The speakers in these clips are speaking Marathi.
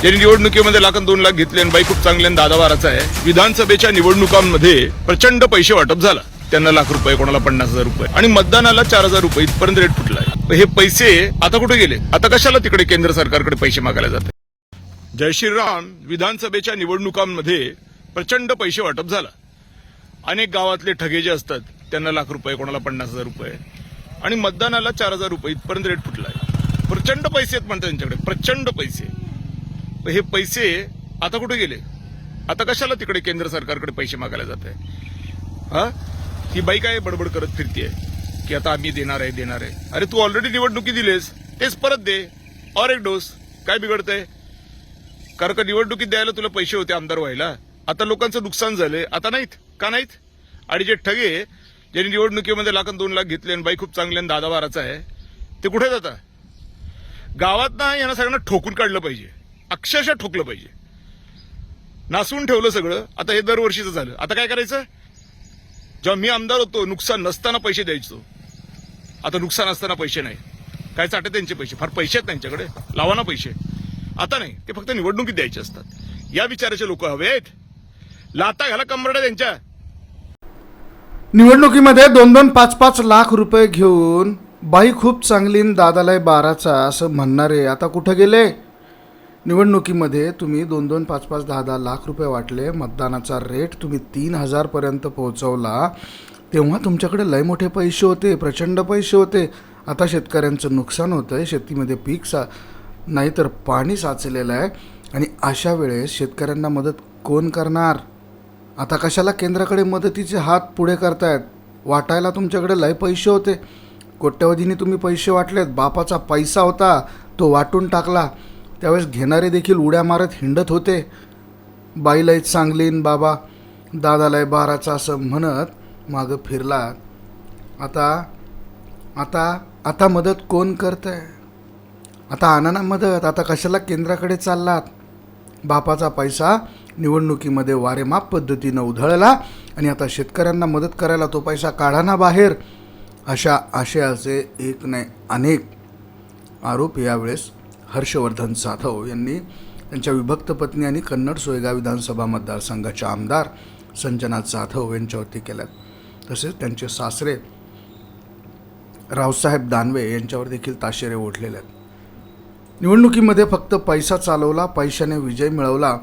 ज्यांनी निवडणुकीमध्ये लाखन दोन लाख घेतले आणि बाई खूप चांगले आणि आहे. विधानसभेच्या निवडणुकांमध्ये प्रचंड पैसे वाटप झाला. त्यांना लाख रुपये कोणाला पन्नास हजार रुपये. आणि मतदानाला चार हजार रुपये इथपर्यंत रेट फुटला आहे हे पैसे आता कुठे गेले? आता कशाला तिकडे केंद्र सरकारकडे पैसे मागायला जाते? जय श्रीराम विधानसभेच्या निवडणुकांमध्ये प्रचंड पैसे वाटप झाला. अनेक गावातले ठगे जे असतात त्यांना लाख रुपये कोणाला पन्नास हजार रुपये. आणि मतदानाला चार हजार रुपये इथपर्यंत रेट फुटला आहे प्रचंड पैसे आहेत म्हणतात त्यांच्याकडे प्रचंड पैसे. हे पैसे आता कुठे गेले? आता कशाला तिकडे केंद्र सरकारकडे पैसे मागायला जात आहे? हा? ही बाई काय बडबड करत फिरतीये? की आता आम्ही देणार आहे देणार आहे. अरे तू ऑलरेडी निवडणुकी दिलेस. तेच परत दे. और एक डोस काय बिघडतंय? कारण का निवडणुकीत द्यायला तुला पैसे होते आमदार व्हायला? आता लोकांचं नुकसान झालंय. आता नाहीत? का नाहीत? आणि जे ठगे ज्यांनी निवडणुकीमध्ये लाख आणि दोन लाख घेतले आणि बाई खूप चांगले आणि दादा बाराचा आहे ते कुठे जाता गावात ना यांना सगळ्यांना ठोकून काढलं पाहिजे. अक्षरशः ठोकलं पाहिजे. नासून ठेवलं सगळं. आता हे दरवर्षीचं झालं. आता काय करायचं? जेव्हा मी आमदार होतो नुकसान नसताना पैसे द्यायचो. आता नुकसान असताना पैसे नाही. काय चाटे त्यांचे पैसे? फार पैसे आहेत त्यांच्याकडे. लावा ना पैसे. आता नाही. ते फक्त निवडणुकीत द्यायचे असतात. या विचाराचे लोक हवे आहेत. लाता घाला कंबरडा त्यांच्या. निवडणुकीमध्ये दोन दोन पाच पाच लाख रुपये घेऊन बाई खूप चांगली दादालाय बाराचा असं म्हणणारे. आता कुठं गेले? निवडणुकीमध्ये तुम्ही दोन दोन पाच पाच दहा दहा लाख रुपये वाटले. मतदानाचा रेट तुम्ही तीन हजारपर्यंत पोहोचवला. तेव्हा तुमच्याकडे लय मोठे पैसे होते प्रचंड पैसे होते. आता शेतकऱ्यांचं नुकसान होतं आहे शेतीमध्ये पीक सा नाही तर पाणी साचलेलं आहे. आणि अशा वेळेस शेतकऱ्यांना मदत कोण करणार? आता कशाला केंद्राकडे मदतीचे हात पुढे करतायत? वाटायला तुमच्याकडे लय पैसे होते. कोट्यवधीने तुम्ही पैसे वाटलेत. बापाचा पैसा होता तो वाटून टाकला. त्यावेळेस घेणारे देखील उड्या मारत हिंडत होते. बाईलाही चांगलीन बाबा दादालाय बाराचा असं म्हणत मागं फिरला आता आता आता मदत कोण करतंय? आता आणा ना मदत आता कशाला केंद्राकडे चाललात? बापाचा पैसा निवडणुकीमध्ये वारेमाप पद्धतीनं उधळला आणि आता शेतकऱ्यांना मदत करायला तो पैसा काढा ना बाहेर अशा आशयाचे एक नाही अनेक आरोप यावेळेस हर्षवर्धन जाधव यांनी त्यांच्या विभक्त पत्नी आणि कन्नड सोयगाव विधानसभा मतदारसंघाच्या आमदार संजना जाधव यांच्यावरती केल्यात. तसेच त्यांचे सासरे रावसाहेब दानवे यांच्यावर देखील ताशेरे ओढलेले आहेत. निवडणुकीमध्ये फक्त पैसा चालवला पैशाने विजय मिळवला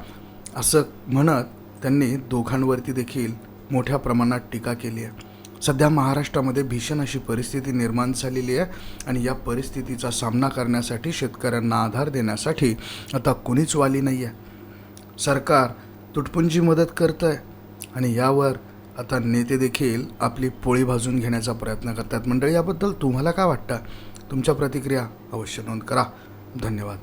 असं म्हणत त्यांनी दोघांवरती देखील मोठ्या प्रमाणात टीका केली आहे. सध्या महाराष्ट्रामध्ये भीषण अशी परिस्थिती निर्माण झालेली आहे आणि या परिस्थितीचा सामना करण्यासाठी शेतकऱ्यांना आधार देण्यासाठी आता कुणीच वाली नाही आहे. सरकार तुटपुंजी मदत करतं आहे आणि यावर आता नेते देखील आपली पोळी भाजून घेण्याचा प्रयत्न करतात. मंडळी याबद्दल तुम्हाला काय वाटतं? तुमच्या प्रतिक्रिया अवश्य नोंद करा. धन्यवाद.